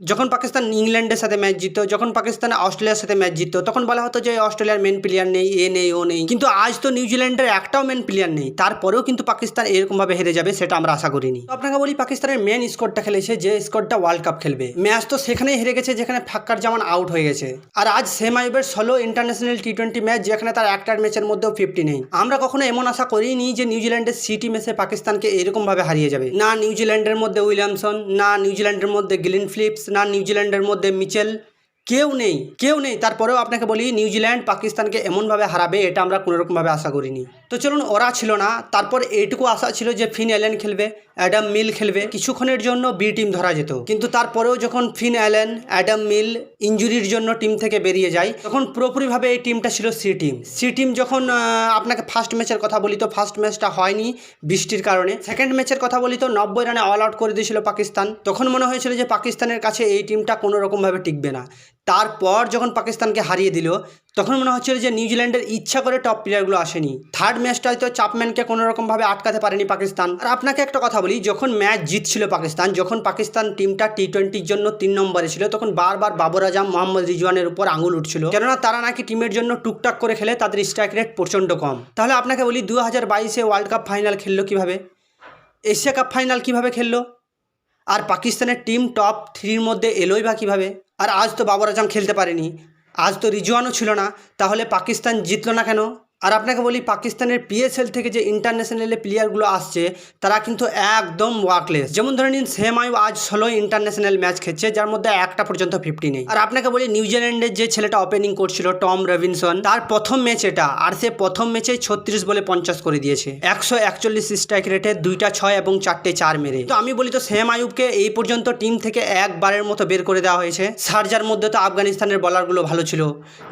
যখন পাকিস্তান ইংল্যান্ডের সাথে ম্যাচ জিততো, যখন পাকিস্তান অস্ট্রেলিয়ার সাথে ম্যাচ জিততো, তখন বলা হতো যে অস্ট্রেলিয়ার মেন প্লেয়ার নেই, এ নেই, ও নেই। কিন্তু আজ তো নিউজিল্যান্ডের একটাও মেন প্লেয়ার নেই। তারপরেও কিন্তু পাকিস্তান এরকমভাবে হেরে যাবে, সেটা আমরা আশা করিনি। তো আপনাকে বলি, পাকিস্তানের মেন স্কোরটা খেলেছে যে স্কোরটা ওয়ার্ল্ড কাপ খেলবে। ম্যাচ তো সেখানেই হেরে গেছে, যেখানে ফাক্কার জামান আউট হয়ে গেছে। আর আজ সেম আইবের ষোলো ইন্টারন্যাশনাল টি টোয়েন্টি ম্যাচ যেখানে তার একটার ম্যাচের মধ্যেও ফিফটি নেই। আমরা কখনো এমন আশা করিনি যে নিউজিল্যান্ডের সি টিম এসে পাকিস্তানকে এরকমভাবে হারিয়ে যাবে। না নিউজিল্যান্ডের মধ্যে উইলিয়ামসন না নিউজিল্যান্ডের মধ্যে গিলিন ফিলিপস না নিউজিল্যান্ডের মধ্যে মিচেল কেউ নেই কেউ নেই। তারপরেও আপনাকে বলি নিউজিল্যান্ড পাকিস্তানকে এমনভাবে হারাবে, এটা আমরা কোনোরকমভাবে আশা করিনি। তো চলুন, ওরা ছিল না। তারপর এইটুকু আশা ছিল যে ফিন অ্যালেন খেলবে, অ্যাডাম মিল খেলবে। কিছুক্ষণের জন্য বি টিম ধরা যেত। কিন্তু তারপরেও যখন ফিন অ্যালেন, অ্যাডাম মিল ইঞ্জুরির জন্য টিম থেকে বেরিয়ে যায়, তখন পুরোপুরিভাবে এই টিমটা ছিল সি টিম। সি টিম যখন আপনাকে ফার্স্ট ম্যাচের কথা বলি তো, ফার্স্ট ম্যাচটা হয়নি বৃষ্টির কারণে। সেকেন্ড ম্যাচের কথা বলি তো, নব্বই রানে অল আউট করে দিয়েছিল পাকিস্তান। তখন মনে হয়েছিল যে পাকিস্তানের কাছে এই টিমটা কোনো রকমভাবে টিকবে না। তারপর যখন পাকিস্তানকে হারিয়ে দিল, তখন মনে হচ্ছিল যে নিউজিল্যান্ডের ইচ্ছা করে টপ প্লেয়ারগুলো আসেনি। থার্ড ম্যাচটা হয়তো চাপম্যানকে কোনো রকমভাবে আটকাতে পারেনি পাকিস্তান। আর আপনাকে একটা কথা বলি, যখন ম্যাচ জিতছিল পাকিস্তান, যখন পাকিস্তান টিমটা টি টোয়েন্টির জন্য তিন নম্বরে ছিল, তখন বারবার বাবর আজম, মোহাম্মদ রিজওয়ানের উপর আঙুল উঠছিল। কেননা তারা নাকি টিমের জন্য টুকটাক করে খেলে, তাদের স্ট্রাইক রেট প্রচণ্ড কম। তাহলে আপনাকে বলি দু হাজার বাইশে ওয়ার্ল্ড কাপ ফাইনাল খেললো কীভাবে? এশিয়া কাপ ফাইনাল কীভাবে খেললো? আর পাকিস্তানের টিম টপ থ্রির মধ্যে এলোই বা কীভাবে? আর আজ তো বাবর আজম খেলতে পারেনি। আজ তো রিজওয়ানও ছিল না। তাহলে পাকিস্তান জিতলো না কেন? আর আপনাকে বলি, পাকিস্তানের পিএসএল থেকে যে ইন্টারন্যাশনালে প্লেয়ারগুলো আসছে, তারা কিন্তু একদম ওয়ার্কলেস যেমন ধরে নিন সেম আইব আজ ষোলো ইন্টারন্যাশনাল ম্যাচ খেলছে, যার মধ্যে একটা পর্যন্ত ফিফটি নেই। আর আপনাকে বলি নিউজিল্যান্ডের যে ছেলেটা ওপেনিং করছিল টম রবিনসন তার প্রথম ম্যাচ এটা। আর সে প্রথম ম্যাচে ছত্রিশ বলে পঞ্চাশ করে দিয়েছে। একশো একচল্লিশ স্ট্রাইক রেটে দুইটা ছয় এবং চারটে চার মেরে। তো আমি বলি তো সেম আয়ুবকে এই পর্যন্ত টিম থেকে একবারের মতো বের করে দেওয়া হয়েছে। সার্জার মধ্যে তো আফগানিস্তানের বলারগুলো ভালো ছিল।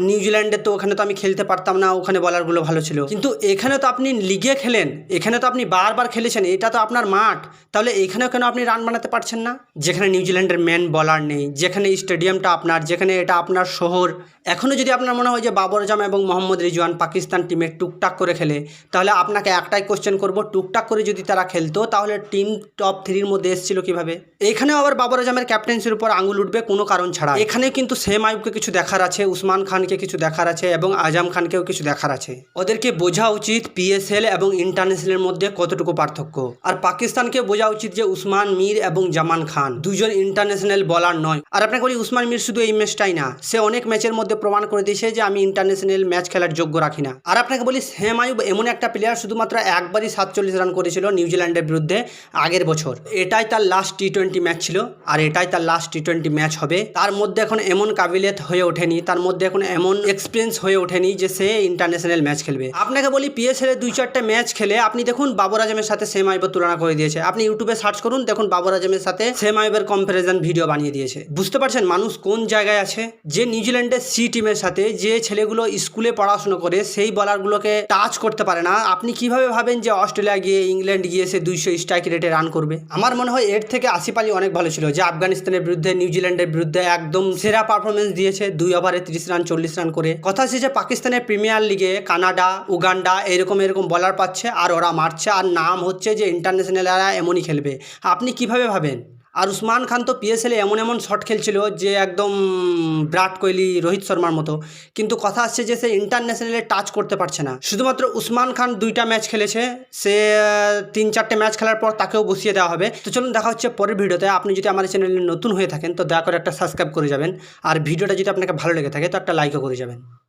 নিউজিল্যান্ডের তো ওখানে তো আমি খেলতে পারতাম না, ওখানে বলারগুলো ভালো ছিল। কিন্তু এখানে তো আপনি লিগে খেলেন, এখানে তো আপনি বারবার খেলেছেন, এটা তো আপনার মাঠ। তাহলে এখানেও কেন আপনি রান বানাতে পারছেন না? যেখানে নিউজিল্যান্ডের মেন বলার নেই, যেখানে স্টেডিয়ামটা আপনার, যেখানে এটা আপনার শহর। এখনও যদি আপনার মনে হয় যে বাবর আজম এবং মোহাম্মদ রিজওয়ান পাকিস্তান টিমে টুকটাক করে খেলে, তাহলে আপনাকে একটাই কোশ্চেন করব, টুকটাক করে যদি তারা খেলতো, তাহলে টিম টপ থ্রির মধ্যে এসেছিল কীভাবে? এখানেও আবার বাবর আজমের ক্যাপ্টেন্সির উপর আঙুল উঠবে কোনো কারণ ছাড়া। এখানে কিন্তু সেম আইবকে কিছু দেখার আছে, উসমান খানকে কিছু দেখার আছে এবং আজম খানকেও কিছু দেখার আছে। ওদেরকে বোঝা উচিত পিএসএল এবং ইন্টারন্যাশনালের মধ্যে কতটুকু পার্থক্য। আর পাকিস্তানকে বোঝা উচিত যে উসমান মীর এবং জামান খান দুজন ইন্টারন্যাশনাল বলার নয়। আর আপনাকে বলি, উসমান মীর শুধু এই ম্যাচটাই না, সে অনেক ম্যাচের মধ্যে প্রমাণ করে দিয়েছে যে আমি ইন্টারন্যাশনাল ম্যাচ খেলার যোগ্য রাখি না। আর আপনাকে বলি সেম আয়ুব এমন একটা প্লেয়ার শুধুমাত্র একবারই সাতচল্লিশ রান করেছিল নিউজিল্যান্ডের বিরুদ্ধে আগের বছর। এটাই তার লাস্ট টি টোয়েন্টি ম্যাচ ছিল, আর এটাই তার লাস্ট টি টোয়েন্টি ম্যাচ হবে। তার মধ্যে এখন এমন কাবিলিয়ত হয়ে ওঠেনি, তার মধ্যে এখন এমন এক্সপিরিয়েন্স হয়ে ওঠেনি যে সে ইন্টারন্যাশনাল ম্যাচ খেলবে। আপনাকে বলি পিএসএল এর দুই চারটে ম্যাচ খেলে আপনি দেখুন বাবর আজমের সাথে সেম আইবের তুলনা করে দিয়েছে। আপনি ইউটিউবে সার্চ করুন, দেখুন বাবর আজমের সাথে সেম আইবের কম্প্যারিজন ভিডিও বানিয়ে দিয়েছে। বুঝতে পারছেন মানুষ কোন জায়গায় আছে? যে নিউজিল্যান্ডের সি টিমের সাথে যে ছেলেগুলো স্কুলে পড়াশোনা করে, সেই বলারগুলোকে টাচ করতে পারে না। আপনি কীভাবে ভাবেন যে অস্ট্রেলিয়া গিয়ে ইংল্যান্ড গিয়ে সে দুইশো স্ট্রাইক রেটে রান করবে? আমার মনে হয় এর থেকে আসিফ আলী অনেক ভালো ছিল, যে আফগানিস্তানের বিরুদ্ধে, নিউজিল্যান্ডের বিরুদ্ধে একদম সেরা পারফরমেন্স দিয়েছে। দুই ওভারে তিরিশ রান চল্লিশ রান করে। কথা হচ্ছে যে পাকিস্তানের প্রিমিয়ার লিগে কানাডা, উগান্ডা এরকম এরকম বলার পাচ্ছে আর ওরা মারছে। আর নাম হচ্ছে যে ইন্টারন্যাশনাল এরা এমনই খেলবে। আপনি কীভাবে ভাবেন? আর উসমান খান তো পিএসএলে এমন এমন শট খেলছিল যে একদম বিরাট কোহলি, রোহিত শর্মার মতো। কিন্তু কথা আসছে যে সে ইন্টারন্যাশনালে টাচ করতে পারছে না। শুধুমাত্র উসমান খান দুইটা ম্যাচ খেলেছে। সে তিন চারটে ম্যাচ খেলার পর তাকেও বসিয়ে দেওয়া হবে। তো চলুন দেখা হচ্ছে পরের ভিডিওতে। আপনি যদি আমার চ্যানেলে নতুন হয়ে থাকেন, তো দয়া করে একটা সাবস্ক্রাইব করে যাবেন। আর ভিডিওটা যদি আপনাকে ভালো লেগে থাকে, তো একটা লাইকও করে যাবেন।